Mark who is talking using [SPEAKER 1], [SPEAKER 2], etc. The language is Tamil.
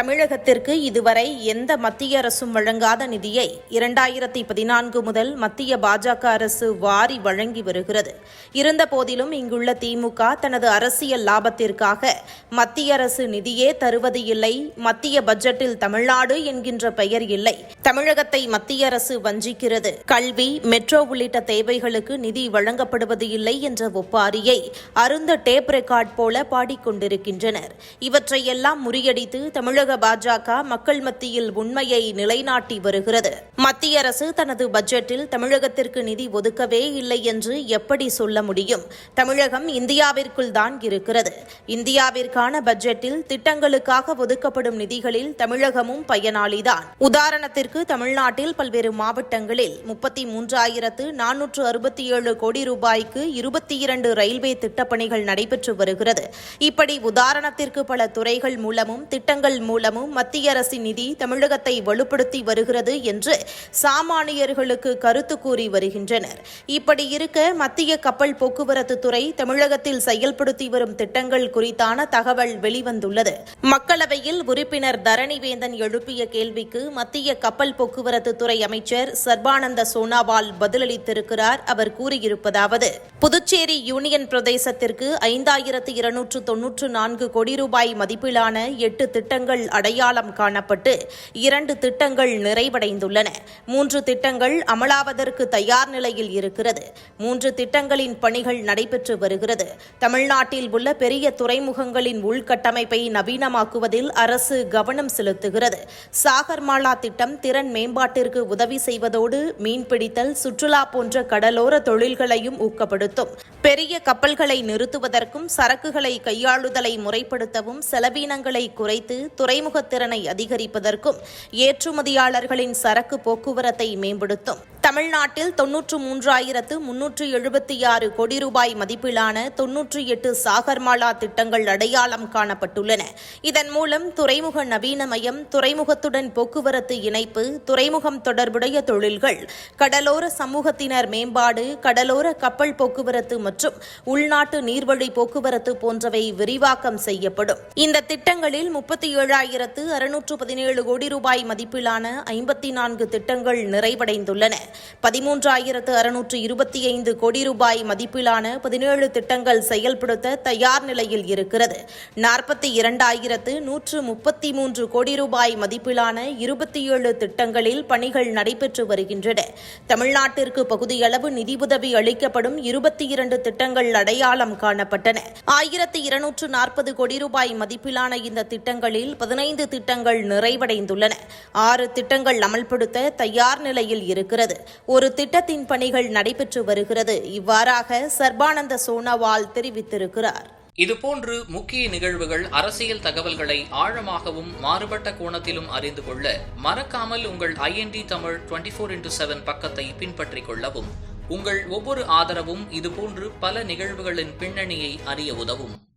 [SPEAKER 1] தமிழகத்திற்கு இதுவரை எந்த மத்திய அரசும் வழங்காத நிதியை இரண்டாயிரத்தி பதினான்கு முதல் மத்திய பாஜக அரசு வாரி வழங்கி வருகிறது. இருந்தபோதிலும் இங்குள்ள திமுக தனது அரசியல் லாபத்திற்காக மத்திய அரசு நிதியே தருவது இல்லை மத்திய பட்ஜெட்டில் தமிழ்நாடு என்கின்ற பெயர் இல்லை. தமிழகத்தை மத்திய அரசு வஞ்சிக்கிறது. கல்வி மெட்ரோ உள்ளிட்ட தேவைகளுக்கு நிதி வழங்கப்படுவது இல்லை என்ற ஒப்பாரியை அருந்த டேப் ரெக்கார்ட் போல பாடிக்கொண்டிருக்கின்றனர் இவற்றையெல்லாம் முறியடித்து தமிழக பாஜக மக்கள் மத்தியில் உண்மையை நிலைநாட்டி வருகிறது. மத்திய அரசு தனது பட்ஜெட்டில் தமிழகத்திற்கு நிதி ஒதுக்கவே இல்லை என்று எப்படி சொல்ல முடியும்? தமிழகம் இந்தியாவிற்குள் தான் இருக்கிறது. இந்தியாவிற்கான பட்ஜெட்டில் திட்டங்களுக்காக ஒதுக்கப்படும் நிதிகளில் தமிழகமும் பயனாளிதான். உதாரணத்திற்கு திட்டத்திற்கு தமிழ்நாட்டில் பல்வேறு மாவட்டங்களில் முப்பத்தி மூன்றாயிரத்து நானூற்று அறுபத்தி ஏழு கோடி ரூபாய்க்கு இருபத்தி இரண்டு ரயில்வே திட்டப்பணிகள் நடைபெற்று வருகிறது. இப்படி உதாரணத்திற்கு பல துறைகள் மூலமும் திட்டங்கள் மூலமும் மத்திய அரசின் நிதி தமிழகத்தை வலுப்படுத்தி வருகிறது என்று சாமானியர்களுக்கு கருத்து கூறி வருகின்றனர். இப்படி இருக்க மத்திய கப்பல் போக்குவரத்து துறை தமிழகத்தில் செயல்படுத்தி வரும் திட்டங்கள் குறித்தான தகவல் வெளிவந்துள்ளது. மக்களவையில் உறுப்பினர் தரணிவேந்தன் எழுப்பிய கேள்விக்கு மத்திய கப்பல் போக்குவரத்து துறை அமைச்சர் சர்பானந்த சோனாவால் பதிலளித்திருக்கிறார். அவர் கூறியிருப்பதாவது புதுச்சேரி யூனியன் பிரதேசத்திற்கு ஐந்தாயிரத்து இருநூற்று தொன்னூற்று நான்கு கோடி ரூபாய் மதிப்பிலான எட்டு திட்டங்கள் அடையாளம் காணப்பட்டு இரண்டு திட்டங்கள் நிறைவடைந்துள்ளன. மூன்று திட்டங்கள் அமலாவதற்கு தயார் நிலையில் இருக்கிறது. மூன்று திட்டங்களின் பணிகள் நடைபெற்று வருகிறது. தமிழ்நாட்டில் உள்ள பெரிய துறைமுகங்களின் உள்கட்டமைப்பை நவீனமாக்குவதில் அரசு கவனம் செலுத்துகிறது. சாகர்மாலா திட்டம் திறன் மேம்பாட்டிற்கு உதவி செய்வதோடு மீன்பிடித்தல் சுற்றுலா போன்ற கடலோர தொழில்களையும் ஊக்கப்படுத்தும். பெரிய கப்பல்களை நிறுத்துவதற்கும் சரக்குகளை கையாளுதலை முறைப்படுத்தவும் செலவீனங்களை குறைத்து துறைமுக திறனை அதிகரிப்பதற்கும் ஏற்றுமதியாளர்களின் சரக்கு போக்குவரத்தை மேம்படுத்தும். தமிழ்நாட்டில் தொன்னூற்று மூன்றாயிரத்து முன்னூற்று எழுபத்தி ஆறு கோடி ரூபாய் மதிப்பிலான தொன்னூற்றி எட்டு சாகர்மாலா திட்டங்கள் அடையாளம் காணப்பட்டுள்ளன. இதன் மூலம் துறைமுக நவீனமயம் துறைமுகத்துடன் போக்குவரத்து இணைப்பு துறைமுகம் தொடர்புடைய தொழில்கள் கடலோர சமூகத்தினர் மேம்பாடு கடலோர கப்பல் போக்குவரத்து மற்றும் உள்நாட்டு நீர்வழி போக்குவரத்து போன்றவை விரிவாக்கம் செய்யப்படும். இந்த திட்டங்களில் முப்பத்தி ஏழாயிரத்து அறுநூற்று பதினேழு கோடி ரூபாய் மதிப்பிலான ஐம்பத்தி நான்கு திட்டங்கள் நிறைவடைந்துள்ளன. பதிமூன்றாயிரத்து அறுநூற்று இருபத்தி ஐந்து கோடி ரூபாய் மதிப்பிலான பதினேழு திட்டங்கள் செயல்படுத்த தயார் நிலையில் இருக்கிறது. நாற்பத்தி இரண்டாயிரத்து நூற்று முப்பத்தி மூன்று கோடி ரூபாய் மதிப்பிலான இருபத்தி ஏழு திட்டங்களில் பணிகள் நடைபெற்று வருகின்றன. தமிழ்நாட்டிற்கு பகுதியளவு நிதியுதவி அளிக்கப்படும் இருபத்தி இரண்டு திட்டங்கள் அடையாளம் காணப்பட்டன. ஆயிரத்து இருநூற்று நாற்பது கோடி ரூபாய் மதிப்பிலான இந்த திட்டங்களில் பதினைந்து திட்டங்கள் நிறைவடைந்துள்ளன. ஆறு திட்டங்கள் அமல்படுத்த தயார் நிலையில் இருக்கிறது. ஒரு திட்டத்தின் பணிகள் நடைபெற்று வருகிறது. இவ்வாறாக சர்பானந்த சோனோவால் தெரிவித்திருக்கிறார்.
[SPEAKER 2] இதுபோன்று முக்கிய நிகழ்வுகள் அரசியல் தகவல்களை ஆழமாகவும் மாறுபட்ட கோணத்திலும் அறிந்து கொள்ள மறக்காமல் உங்கள் I N D Tamil twenty four into seven பக்கத்தை பின்பற்றிக் கொள்ளவும். உங்கள் ஒவ்வொரு ஆதரவும் இதுபோன்று பல நிகழ்வுகளின் பின்னணியை அறிய உதவும்.